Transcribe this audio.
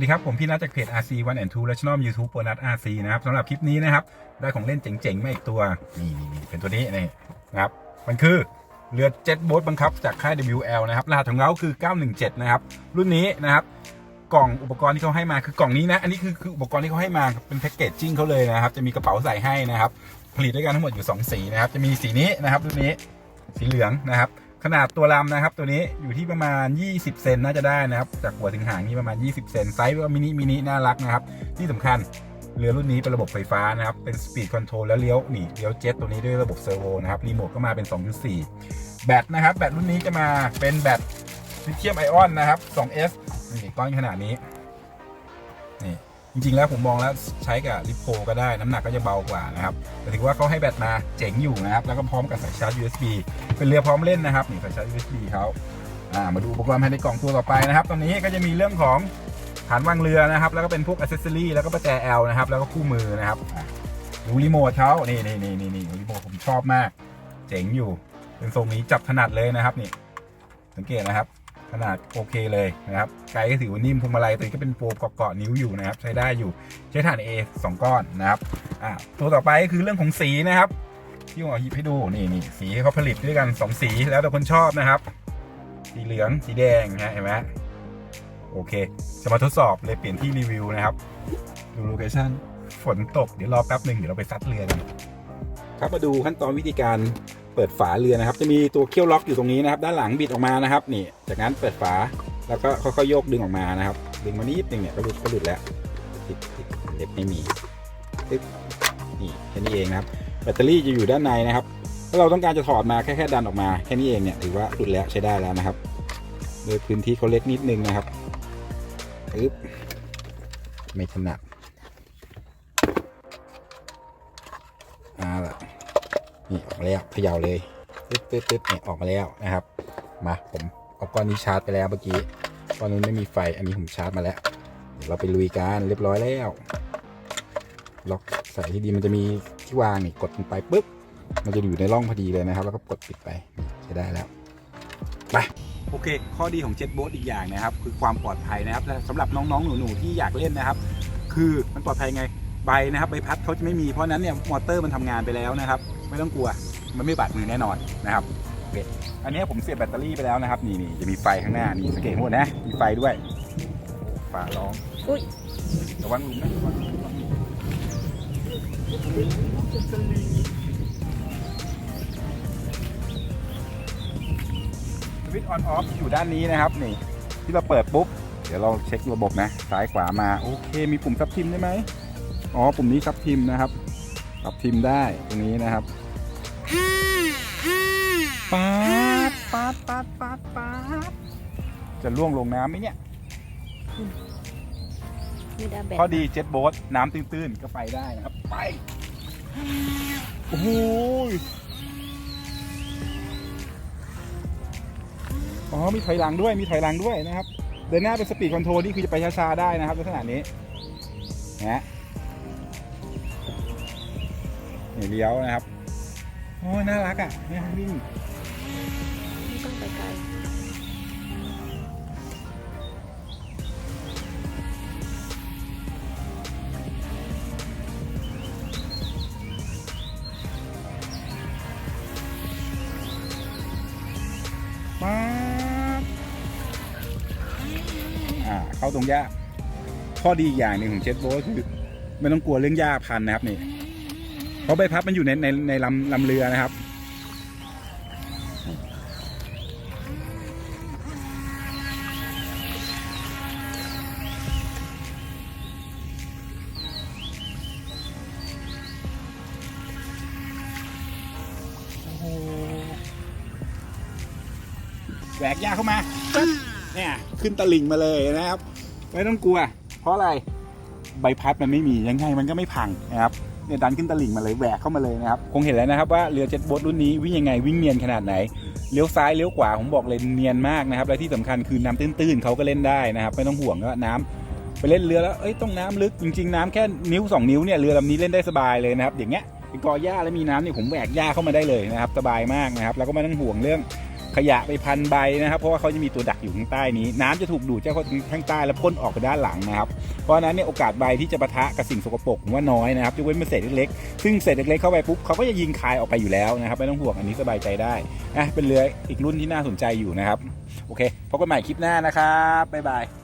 ดีครับ ผมพี่นัทจากเพจ RC 1 and 2 และช่อง YouTube โปรนัท RC นะครับสำหรับคลิปนี้นะครับ ได้ของเล่นเจ๋งๆมาอีกตัว นี่นี่นี่เป็นตัวนี้นี่นะครับ มันคือเรือเจ็ตโบ๊ทบังคับจากค่าย WL นะครับ รหัสของเขาคือ 917 นะครับ รุ่นนี้นะครับ กล่องอุปกรณ์ที่เขาให้มาคือกล่องนี้นะ อันนี้คือคืออุปกรณ์ที่เขาให้มาเป็นแพ็กเกจจิ้งเขาเลยนะครับ จะมีกระเป๋าใส่ให้นะครับ ผลิตด้วยกันทั้งหมดอยู่ 2 สีนะครับ จะมีสีนี้นะครับรุ่นนี้สีเหลืองนะครับ ขนาดตัวลำนะครับ ตัวนี้อยู่ที่ประมาณ 20 เซนน่าจะได้นะครับ จากหัวถึงหางนี่ประมาณ 20 เซนไซส์ก็มินิมินิน่ารักนะครับ ที่สำคัญเรือรุ่นนี้เป็นระบบไฟฟ้านะครับ เป็นสปีดคอนโทรลแล้วเลี้ยวนี่เลี้ยวเจ็ตตัวนี้ด้วยระบบเซอร์โวนะครับรีโมทก็มาเป็น 2.4 แบตนะครับ แบตรุ่นนี้จะมาเป็นแบตลิเธียมไอออนนะครับ 2S นี่ก้อนขนาดนี้นี่จริงๆแล้วผมมองแล้วใช้กับลิโพก็ได้น้ำหนักก็จะเบากว่านะครับแต่ถือว่าเขาให้แบตมาเจ๋งอยู่นะครับ แล้วก็พร้อมกับสายชาร์จ USB เป็นเรือพร้อมเล่นนะครับนี่สายชาร์จ USB เขาอ่ามาดูอุปกรณ์ภายในกล่องตัวต่อไปนะครับตอนนี้ก็จะมีเรื่องของฐานวางเรือนะครับ แล้วก็เป็นพวกอ c เซสซอรี่แล้วก็ประแจ L นะครับ แล้วก็คู่มือนะครับดูรีโมทเขานี่นี่นี่นี่นี่รีโมทผมชอบมาก เจ๋งอยู่ เป็นทรงนี้จับถนัดเลยนะครับนี่ สังเกตนะครับ ขนาดโอเคเลยนะครับ ไกลก็ถือว่านิ่มพวงมาลัยตัวนี้ก็เป็นโฟมเกาะนิ้วอยู่นะครับ ใช้ได้อยู่ ใช้ฐาน A สองก้อนนะครับ อ่าตัวต่อไปก็คือเรื่องของสีนะครับ ที่ผมอหยิบให้ดูนี่นี่สีเขาผลิตด้วยกันสองสีแล้วแต่คนชอบนะครับ สีเหลืองสีแดงนะเห็นไหมโอเค จะมาทดสอบเลยเปลี่ยนที่รีวิวนะครับ ดูโลเคชั่นฝนตกเดี๋ยวรอแป๊บหนึ่งเดี๋ยวเราไปซัดเรือกันครับมาดูขั้นตอนวิธีการเปิดฝาเรือนะครับ จะมีตัวเขี้ยวล็อกอยู่ตรงนี้นะครับ ด้านหลังบิดออกมานะครับ นี่ จากนั้นเปิดฝาแล้วก็ค่อยๆโยกดึงออกมานะครับ ดึงมานิดนึงเนี่ยก็หลุดก็หลุดแล้วติดติดเล็บไม่มีตึ๊บนี่แค่นี้เองนะครับ แบตเตอรี่จะอยู่ด้านในนะครับ ถ้าเราต้องการจะถอดมาแค่แค่ดันออกมาแค่นี้เองเนี่ยถือว่าหลุดแล้วใช้ได้แล้วนะครับ โดยพื้นที่เขาเล็กนิดนึงนะครับปึ๊บไม่ถนัดอ่าละนี่ออกมาแล้วเขย่าเลยปึ๊บปึ๊บปึ๊บเนี่ยออกมาแล้วนะครับ มาผมเอาก้อนนี้ชาร์จไปแล้วเมื่อกี้ก้อนนู้นไม่มีไฟอันนี้ผมชาร์จมาแล้วเดี๋ยวเราไปลุยกันเรียบร้อยแล้ว ล็อกใส่ที่ดีมันจะมีที่วางนี่กดลงไปปุ๊บมันจะอยู่ในร่องพอดีเลยนะครับ แล้วก็กดปิดไปนี่ใช้ได้แล้วไปโอเค ข้อดีของเจ็ตโบ๊ทอีกอย่างนะครับ คือความปลอดภัยนะครับและสำหรับน้องๆ หนูๆที่อยากเล่นนะครับ คือมันปลอดภัยไงใบนะครับใบพัดเขาจะไม่มีเพราะฉะนั้นเนี่ยมอเตอร์มันทำงานไปแล้วนะครับ ไม่ต้องกลัวมันไม่บาดมือแน่นอนนะครับโอเคอันนี้ผมเสียบแบตเตอรี่ไปแล้วนะครับ นี่นี่จะมีไฟข้างหน้านี่สังเกตหมดนะมีไฟด้วยฝาร้องอุ๊ยระวังหลุมนะ สวิตช์ออนออฟอยู่ด้านนี้นะครับนี่ ที่เราเปิดปุ๊บ เดี๋ยวเราเช็คระบบนะ ซ้ายขวามา โอเค มีปุ่มซับทิมได้ไหมอ๋อ ปุ่มนี้ซับทิมนะครับซับทิมได้ตรงนี้นะครับป๊าดป๊าดป๊าดป๊าดป๊าดจะล่วงลงน้ำไหมเนี่ย ไม่ได้แบบ ข้อดีเจ็ตโบ๊ทน้ำตื้นๆ ก็ไปได้นะครับ ไปโอ้โหยอ๋อ มีถอยหลังด้วย มีถอยหลังด้วยนะครับ เดินหน้าเป็นสปีดคอนโทรลนี่คือจะไปช้าๆได้นะครับลักษณะนี้นะนี่เลี้ยวนะครับ โอ้ยน่ารักอะนี่วิ่งไม่ต้องไปไกล เข้าตรงหญ้าข้อดีอีกอย่างหนึ่งของเจ็ตโบ๊ทคือไม่ต้องกลัวเรื่องหญ้าพันนะครับนี่เพราะใบพัดมันอยู่ในในในลำลำเรือนะครับ แหวกหญ้าเข้ามา เนี่ยขึ้นตลิ่งมาเลยนะครับ ไม่ต้องกลัว เพราะอะไรใบพัดมันไม่มียังไงมันก็ไม่พังนะครับเนี่ยดันขึ้นตลิ่งมาเลยแหวกเข้ามาเลยนะครับคงเห็นแล้วนะครับว่าเรือเจ็ตโบ๊ทรุ่นนี้วิ่งยังไงวิ่งเนียนขนาดไหนเลี้ยวซ้ายเลี้ยวขวาผมบอกเลยเนียนมากนะครับและที่สำคัญคือน้ำตื้นๆเขาก็เล่นได้นะครับ ไม่ต้องห่วงว่าน้ำไปเล่นเรือแล้วเอ้ยต้องน้ำลึกจริงๆน้ำแค่นิ้วสองนิ้วเนี่ยเรือลำนี้เล่นได้สบายเลยนะครับอย่างเงี้ยเป็นกอหญ้าแล้วมีน้ำเนี่ยผมแหวกหญ้าเข้ามาได้เลยนะครับสบายมากนะครับ แล้วก็ไม่ต้องห่วงเรื่อง ยะไปพันใบนะครับ เพราะว่าเขาจะมีตัวดักอยู่ข้างใต้นี้ น้ำจะถูกดูดจากข้างใต้แล้วพ่นออกไปด้านหลังนะครับ เพราะนั้นเนี่ยโอกาสใบที่จะปะทะกับสิ่งสกปรกว่าน้อยนะครับยกเว้นเป็นเศษเล็กๆซึ่งเศษเล็กๆเข้าไปปุ๊บเขาก็จะยิงคายออกไปอยู่แล้วนะครับไม่ต้องห่วงอันนี้สบายใจได้นะเป็นเรืออีกรุ่นที่น่าสนใจอยู่นะครับโอเคพบกันใหม่คลิปหน้านะครับบ๊ายบาย